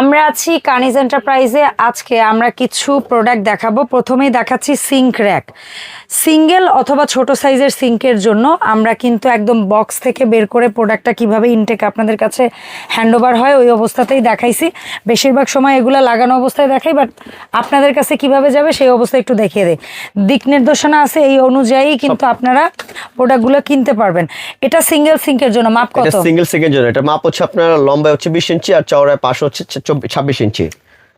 আমরা আছি কানিজ এন্টারপ্রাইজে আজকে আমরা কিছু প্রোডাক্ট দেখাবো। প্রথমেই দেখাচ্ছি সিঙ্ক র্যাক সিঙ্গেল অথবা ছোট সাইজের সিঙ্কের জন্য আমরা কিন্তু একদম বক্স থেকে বের করে প্রোডাক্টটা কীভাবে ইনটেক আপনাদের কাছে হ্যান্ডওভার হয় ওই অবস্থাতেই দেখাইছি। বেশিরভাগ সময় এগুলো লাগানো অবস্থায় দেখাই বাট আপনাদের কাছে কীভাবে যাবে সেই অবস্থায় একটু দেখিয়ে দেয় দিক নির্দেশনা আছে এই অনুযায়ী কিন্তু আপনারা প্রোডাক্টগুলো কিনতে পারবেন। এটা সিঙ্গেল সিঙ্কের জন্য। মাপ কত? সিঙ্গেল সিঙ্কের জন্য। এটা মাপ হচ্ছে আপনার লম্বা হচ্ছে বিশ ইঞ্চি আর চওড়ায় পাশ হচ্ছে ছাব্বিশ ইঞ্চি।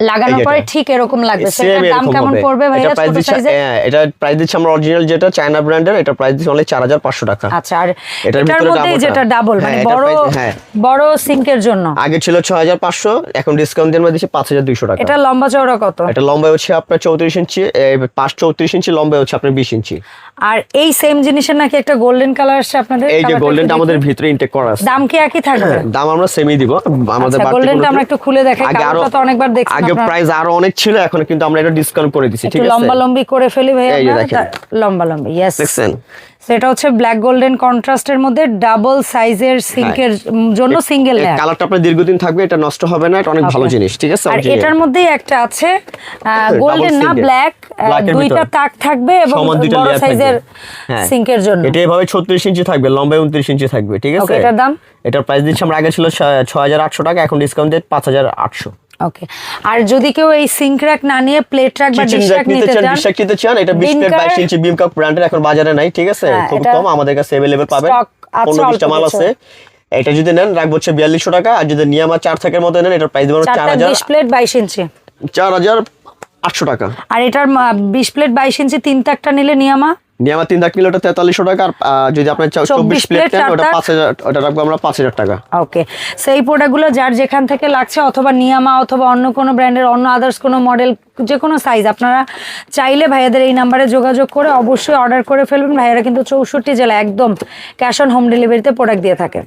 লাগানোর পরে ঠিক এরকম লাগবে। সেটার দাম কেমন পড়বে ভাইয়া? ছোট সাইজে এটা প্রাইস দিচ্ছে আমরা অরিজিনাল যেটা চায়না ব্র্যান্ডের এটা প্রাইস দিচ্ছে অনলি চার হাজার পাঁচশো টাকা। আচ্ছা আর এটার ভিতরে। যেটা ডাবল মানে হ্যাঁ, বড় হ্যাঁ। বড় সিঙ্কের জন্য? আগে ছিল ছয় হাজার পাঁচশো এখন ডিসকাউন্ট দিয়ে আমরা দিচ্ছি পাঁচ হাজার দুইশো টাকা। এটা লম্বা চওড়া কত? এটা লম্বা হচ্ছে আপনার চৌত্রিশ ইঞ্চি এই পাঁচ চৌত্রিশ ইঞ্চি লম্বা হচ্ছে আপনার বিশ ইঞ্চি। আর এই সেম জিনিসের নাকি একটা গোল্ডেন কালার আসছে আপনাদের? এই যে গোল্ডেনটা আমাদের ভিতরে ইনটেক করা আছে। দাম কি একই থাকবে? দাম আমরা সেমই দিব। আমাদের আচ্ছা, বাড়তি টা আমরা একটু খুলে দেখাই, আরও তো অনেকবার দেখছেন আগে প্রাইস আরও অনেক ছিল এখন কিন্তু আমরা এটা ডিসকাউন্ট করে দিছি ঠিক আছে? লম্বা লম্বি করে ফেলি ভাই। লম্বা লম্বি ইয়েস দেখছেন? সেটা হচ্ছে ব্ল্যাক গোল্ডেন কন্ট্রাস্টের মধ্যে ডাবল সাইজের সিঙ্কের জন্য সিঙ্গেল লেয়ার কালারটা আপনার দীর্ঘদিন থাকবে এটা নষ্ট হবে না এটা অনেক ভালো জিনিস ঠিক আছে? আর এটার মধ্যেই একটা আছে গোল্ডেন না ব্ল্যাক দুইটা তাক থাকবে এবং বড় সাইজের হ্যাঁ। সিঙ্কের জন্য। এটা এভাবে ছত্রিশ ইঞ্চি থাকবে লম্বা উনত্রিশ ইঞ্চি থাকবে ঠিক আছে? এটার দাম? এটার প্রাইস দিচ্ছি আমরা আগে ছিল ছয় হাজার আটশো টাকা এখন ডিসকাউন্ট দিয়ে পাঁচ হাজার আটশো। ওকে আর যদি কেউ এই সিঙ্ক র্যাক না নিয়ে প্লেট র্যাক বা ডিশ র্যাক নিতে চান ডিশ র্যাক নিতে চান এটা বিশ প্লেট Bimcar- বাইশ ইঞ্চি বিমকাপ ব্র্যান্ডের এখন বাজারে নাই ঠিক আছে? হ্যাঁ, খুব কম আমাদের কাছে अवेलेबल পাবেন। stock আছে পনেরো বিশটা অল্প মাল আছে। এটা যদি নেন রাখব হচ্ছে বিয়াল্লিশশো টাকা আর যদি নিয়ামা চার থাকের মতো নেন এটার প্রাইস দেবো চার হাজার প্লেট বাইশ ইঞ্চি চার হাজার আটশো টাকা। আর এটার বিশ প্লেট বাইশ ইঞ্চি তিন তাকটা নিলে নিয়ামা? নিয়ামা তিন লাখ নিলে ওটা তেতাল্লিশশো টাকা আর যদি আপনার চব্বিশ চব্বিশ প্লেট নেন ওটা পাঁচ হাজার ওটা রাখব আমরা পাঁচ হাজার টাকা। ওকে সেই প্রোডাক্টগুলো যার যেখান থেকে লাগছে অথবা নিয়ামা অথবা অন্য কোনো ব্র্যান্ডের অন্য আদার্স কোনো মডেল যে কোনো সাইজ আপনারা চাইলে ভাইয়াদের এই নাম্বারে যোগাযোগ করে অবশ্যই অর্ডার করে ফেলবেন ভাইয়ারা কিন্তু চৌষট্টি জেলা একদম ক্যাশ অন হোম ডেলিভারিতে প্রোডাক্ট দিয়ে থাকে।